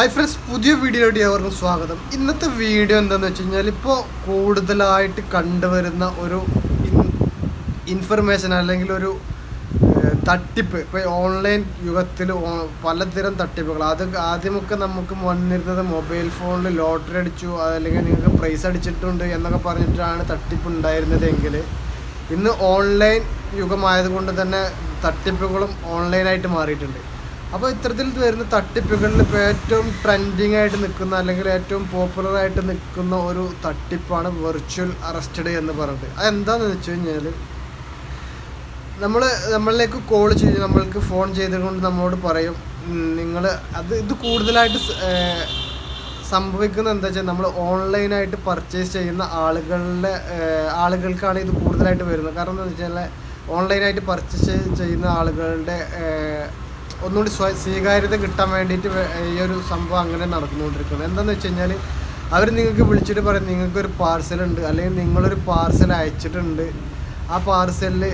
Hi friends പുതിയ വീഡിയോയിലോട്ട് ഏവർക്കും സ്വാഗതം. ഇന്നത്തെ വീഡിയോ എന്താണെന്ന് വെച്ച് കഴിഞ്ഞാൽ ഇപ്പോൾ കൂടുതലായിട്ട് കണ്ടുവരുന്ന ഒരു ഇൻഫർമേഷൻ അല്ലെങ്കിൽ ഒരു തട്ടിപ്പ്. ഇപ്പോൾ ഓൺലൈൻ യുഗത്തിൽ പലതരം തട്ടിപ്പുകൾ. അത് ആദ്യമൊക്കെ നമുക്ക് വന്നിരുന്നത് മൊബൈൽ ഫോണിൽ ലോട്ടറി അടിച്ചു അല്ലെങ്കിൽ നിങ്ങൾക്ക് പ്രൈസ് അടിച്ചിട്ടുണ്ട് എന്നൊക്കെ പറഞ്ഞിട്ടാണ് തട്ടിപ്പ് ഉണ്ടായിരുന്നതെങ്കിൽ ഇന്ന് ഓൺലൈൻ യുഗമായതുകൊണ്ട് തന്നെ തട്ടിപ്പുകളും ഓൺലൈനായിട്ട് മാറിയിട്ടുണ്ട്. അപ്പോൾ ഇത്തരത്തിൽ വരുന്ന തട്ടിപ്പുകളിൽ ഇപ്പോൾ ഏറ്റവും ട്രെൻഡിങ് ആയിട്ട് നിൽക്കുന്ന അല്ലെങ്കിൽ ഏറ്റവും പോപ്പുലർ ആയിട്ട് നിൽക്കുന്ന ഒരു തട്ടിപ്പാണ് വെർച്വൽ അറസ്റ്റഡ് എന്ന് പറഞ്ഞിട്ട്. അതെന്താണെന്ന് വെച്ച് കഴിഞ്ഞാൽ നമ്മൾ നമ്മളിലേക്ക് കോൾ ചെയ്ത് നമ്മൾക്ക് ഫോൺ ചെയ്തുകൊണ്ട് നമ്മളോട് പറയും നിങ്ങൾ അത് ഇത് കൂടുതലായിട്ട് സംഭവിക്കുന്നത് എന്താ വെച്ചാൽ നമ്മൾ ഓൺലൈനായിട്ട് പർച്ചേസ് ചെയ്യുന്ന ആളുകളുടെ ആളുകൾക്കാണ് ഇത് കൂടുതലായിട്ട് വരുന്നത്. കാരണം എന്താ വെച്ചാൽ ഓൺലൈനായിട്ട് പർച്ചേസ് ചെയ്യുന്ന ആളുകളുടെ ഒന്നുകൂടി സ്വ സ്വീകാര്യത കിട്ടാൻ വേണ്ടിയിട്ട് ഈ ഒരു സംഭവം അങ്ങനെ നടന്നുകൊണ്ടിരിക്കുന്നത് എന്താണെന്ന് വെച്ച് കഴിഞ്ഞാൽ അവർ നിങ്ങൾക്ക് വിളിച്ചിട്ട് പറയും നിങ്ങൾക്കൊരു പാർസൽ ഉണ്ട്. അല്ലെങ്കിൽ നിങ്ങളൊരു പാർസൽ അയച്ചിട്ടുണ്ട്. ആ പാർസലിൽ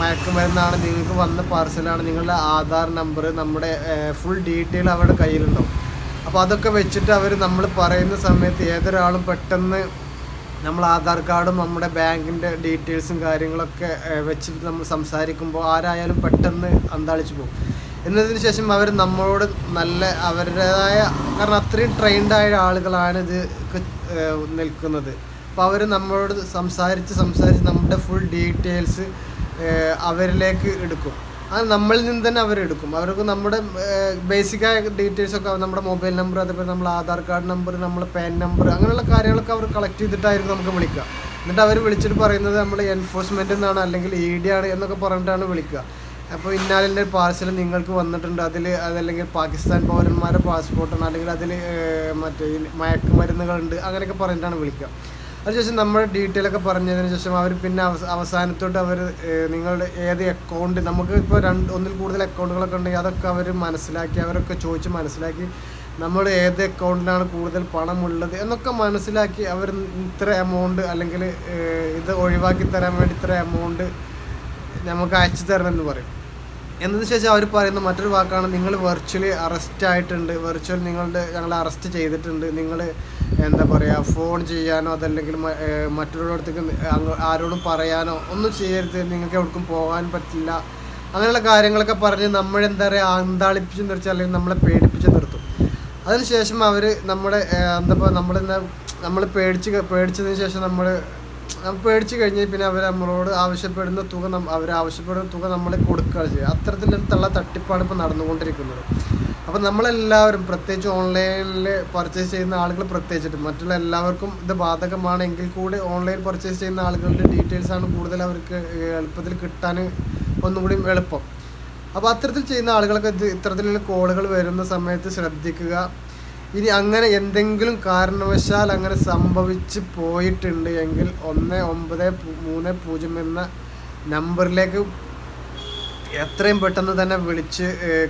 മയക്കുമരുന്നാണ് നിങ്ങൾക്ക് വന്ന പാർസലാണ് നിങ്ങളുടെ ആധാർ നമ്പർ നമ്മുടെ ഫുൾ ഡീറ്റെയിൽ അവരുടെ കയ്യിലുണ്ടാവും. അപ്പോൾ അതൊക്കെ വെച്ചിട്ട് അവർ നമ്മൾ പറയുന്ന സമയത്ത് ഏതൊരാളും പെട്ടെന്ന് നമ്മൾ ആധാർ കാർഡും നമ്മുടെ ബാങ്കിന്റെ ഡീറ്റെയിൽസും കാര്യങ്ങളൊക്കെ വെച്ചിട്ട് നമ്മൾ സംസാരിക്കുമ്പോൾ ആരായാലും പെട്ടെന്ന് അന്താളിച്ച് പോകും. എന്നതിന് ശേഷം അവർ നമ്മളോട് നല്ല അവരുടേതായ കാരണം അത്രയും ട്രെയിൻഡ് ആയ ആളുകളാണ് ഇത് ക്ക് നിൽക്കുന്നത്. അപ്പോൾ അവർ നമ്മളോട് സംസാരിച്ച് സംസാരിച്ച് നമ്മുടെ ഫുൾ ഡീറ്റെയിൽസ് അവരിലേക്ക് എടുക്കും. അത് നമ്മളിൽ നിന്ന് തന്നെ അവരെടുക്കും അവർക്ക് നമ്മുടെ ബേസിക്കായ ഡീറ്റെയിൽസ് ഒക്കെ നമ്മുടെ മൊബൈൽ നമ്പർ അതേപോലെ നമ്മുടെ ആധാർ കാർഡ് നമ്പർ നമ്മുടെ പാൻ നമ്പർ അങ്ങനെയുള്ള കാര്യങ്ങളൊക്കെ അവർ കളക്ട് ചെയ്തിട്ടായിരിക്കും നമുക്ക് വിളിക്കുക. എന്നിട്ട് അവർ വിളിച്ചിട്ട് പറയുന്നത് നമ്മൾ എൻഫോഴ്സ്മെന്റ് എന്നാണ് അല്ലെങ്കിൽ ഇ ഡി ആണ് എന്നൊക്കെ പറഞ്ഞിട്ടാണ് വിളിക്കുക. അപ്പോൾ ഇന്നാലിന്റെ പാർസൽ നിങ്ങൾക്ക് വന്നിട്ടുണ്ട്. അതിൽ അതല്ലെങ്കിൽ പാകിസ്ഥാൻ പൗരന്മാരുടെ പാസ്പോർട്ടാണ് അല്ലെങ്കിൽ അതിൽ മറ്റേ മയക്കുമരുന്നുകളുണ്ട്. അങ്ങനെയൊക്കെ പറഞ്ഞിട്ടാണ് വിളിക്കുക. അതിനുശേഷം നമ്മുടെ ഡീറ്റെയിൽ ഒക്കെ പറഞ്ഞതിന് ശേഷം അവർ പിന്നെ അവസ അവസാനത്തോട്ട് അവർ നിങ്ങളുടെ ഏത് അക്കൗണ്ട് നമുക്ക് ഇപ്പോൾ രണ്ട് ഒന്നിൽ കൂടുതൽ അക്കൗണ്ടുകളൊക്കെ ഉണ്ടെങ്കിൽ അതൊക്കെ അവർ മനസ്സിലാക്കി അവരൊക്കെ ചോദിച്ച് മനസ്സിലാക്കി നമ്മൾ ഏത് അക്കൗണ്ടിലാണ് കൂടുതൽ പണമുള്ളത് എന്നൊക്കെ മനസ്സിലാക്കി അവർ ഇത്ര എമൗണ്ട് അല്ലെങ്കിൽ ഇത് ഒഴിവാക്കി തരാൻ വേണ്ടി ഇത്ര എമൗണ്ട് നമുക്ക് അയച്ചു തരണമെന്ന് പറയും. എന്നതിന് ശേഷം അവർ പറയുന്ന മറ്റൊരു വാക്കാണ് നിങ്ങൾ വെർച്വലി അറസ്റ്റ് ആയിട്ടുണ്ട്. വെർച്വൽ നിങ്ങളുടെ ഞങ്ങൾ അറസ്റ്റ് ചെയ്തിട്ടുണ്ട്. നിങ്ങൾ എന്താ പറയുക ഫോൺ ചെയ്യാനോ അതല്ലെങ്കിൽ മറ്റുള്ളവരടുത്തേക്ക് ആരോടും പറയാനോ ഒന്നും ചെയ്യരുത്. നിങ്ങൾക്ക് എവിടേക്കും പോകാൻ പറ്റില്ല. അങ്ങനെയുള്ള കാര്യങ്ങളൊക്കെ പറഞ്ഞ് നമ്മളെന്താ പറയുക അന്താളിപ്പിച്ച് നിർത്തി അല്ലെങ്കിൽ നമ്മളെ പേടിപ്പിച്ച് നിർത്തും. അതിനുശേഷം അവർ നമ്മുടെ എന്താ പറയുക നമ്മളെന്താ നമ്മൾ പേടിച്ച് പേടിച്ചതിന് ശേഷം നമ്മൾ പേടിച്ച് കഴിഞ്ഞാൽ പിന്നെ അവർ നമ്മളോട് ആവശ്യപ്പെടുന്ന തുക അവർ ആവശ്യപ്പെടുന്ന തുക നമ്മൾ കൊടുക്കുകയാണ് ചെയ്യുക. അത്തരത്തിലുള്ള തട്ടിപ്പാണ് ഇപ്പോൾ നടന്നുകൊണ്ടിരിക്കുന്നത്. അപ്പോൾ നമ്മളെല്ലാവരും പ്രത്യേകിച്ച് ഓൺലൈനിൽ പർച്ചേസ് ചെയ്യുന്ന ആളുകൾ പ്രത്യേകിച്ചിട്ട് മറ്റുള്ള എല്ലാവർക്കും ഇത് ബാധകമാണെങ്കിൽ കൂടി ഓൺലൈൻ പർച്ചേസ് ചെയ്യുന്ന ആളുകളുടെ ഡീറ്റെയിൽസ് ആണ് കൂടുതൽ അവർക്ക് എളുപ്പത്തിൽ കിട്ടാൻ ഒന്നുകൂടി എളുപ്പം. അപ്പോൾ അത്തരത്തിൽ ചെയ്യുന്ന ആളുകളൊക്കെ ഇത് ഇത്തരത്തിലുള്ള കോളുകൾ വരുന്ന സമയത്ത് ശ്രദ്ധിക്കുക. ഇനി അങ്ങനെ എന്തെങ്കിലും കാരണവശാൽ അങ്ങനെ സംഭവിച്ച് പോയിട്ടുണ്ട് എങ്കിൽ ഒന്ന് ഒമ്പത് മൂന്ന് പൂജ്യം എന്ന നമ്പറിലേക്ക് എത്രയും പെട്ടെന്ന് തന്നെ വിളിച്ച്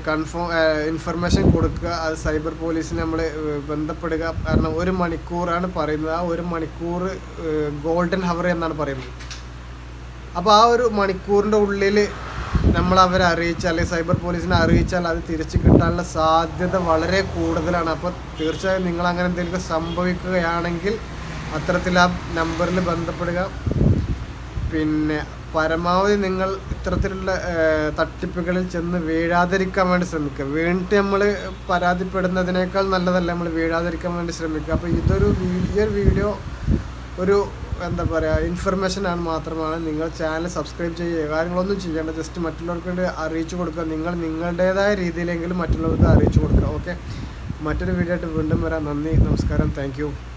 കൺഫേം ഇൻഫർമേഷൻ കൊടുക്കുക. അത് സൈബർ പോലീസിനെ നമ്മൾ ബന്ധപ്പെടുക. കാരണം ഒരു മണിക്കൂറാണ് പറയുന്നത്. ആ ഒരു മണിക്കൂർ ഗോൾഡൻ ഹവർ എന്നാണ് പറയുന്നത്. അപ്പോൾ ആ ഒരു മണിക്കൂറിന്റെ ഉള്ളിൽ നമ്മൾ അവരെ അറിയിച്ചാൽ അല്ലെങ്കിൽ സൈബർ പോലീസിനെ അറിയിച്ചാൽ അത് തിരിച്ചു കിട്ടാനുള്ള സാധ്യത വളരെ കൂടുതലാണ്. അപ്പോൾ തീർച്ചയായും നിങ്ങൾ അങ്ങനെ എന്തെങ്കിലും സംഭവിക്കുകയാണെങ്കിൽ അത്തരത്തിൽ ആ നമ്പറിൽ ബന്ധപ്പെടുക. പിന്നെ പരമാവധി നിങ്ങൾ ഇത്തരത്തിലുള്ള തട്ടിപ്പുകളിൽ ചെന്ന് വീഴാതിരിക്കാൻ വേണ്ടി ശ്രമിക്കുക. വീണിട്ട് നമ്മൾ പരാതിപ്പെടുന്നതിനേക്കാൾ നല്ലതല്ല നമ്മൾ വീഴാതിരിക്കാൻ വേണ്ടി ശ്രമിക്കുക. അപ്പോൾ ഇതൊരു ഈ വീഡിയോ ഒരു എന്താ പറയുക ഇൻഫർമേഷൻ ആണ് മാത്രമാണ്. നിങ്ങൾ ചാനൽ സബ്സ്ക്രൈബ് ചെയ്യുക. കാര്യങ്ങളൊന്നും ചെയ്യേണ്ട. ജസ്റ്റ് മറ്റുള്ളവർക്ക് വേണ്ടി അറിയിച്ചു കൊടുക്കുക. നിങ്ങൾ നിങ്ങളുടേതായ രീതിയിലെങ്കിലും മറ്റുള്ളവർക്ക് അറിയിച്ചു കൊടുക്കുക. ഓക്കെ മറ്റൊരു വീഡിയോ ആയിട്ട് വീണ്ടും വരാം. നന്ദി. നമസ്കാരം. താങ്ക്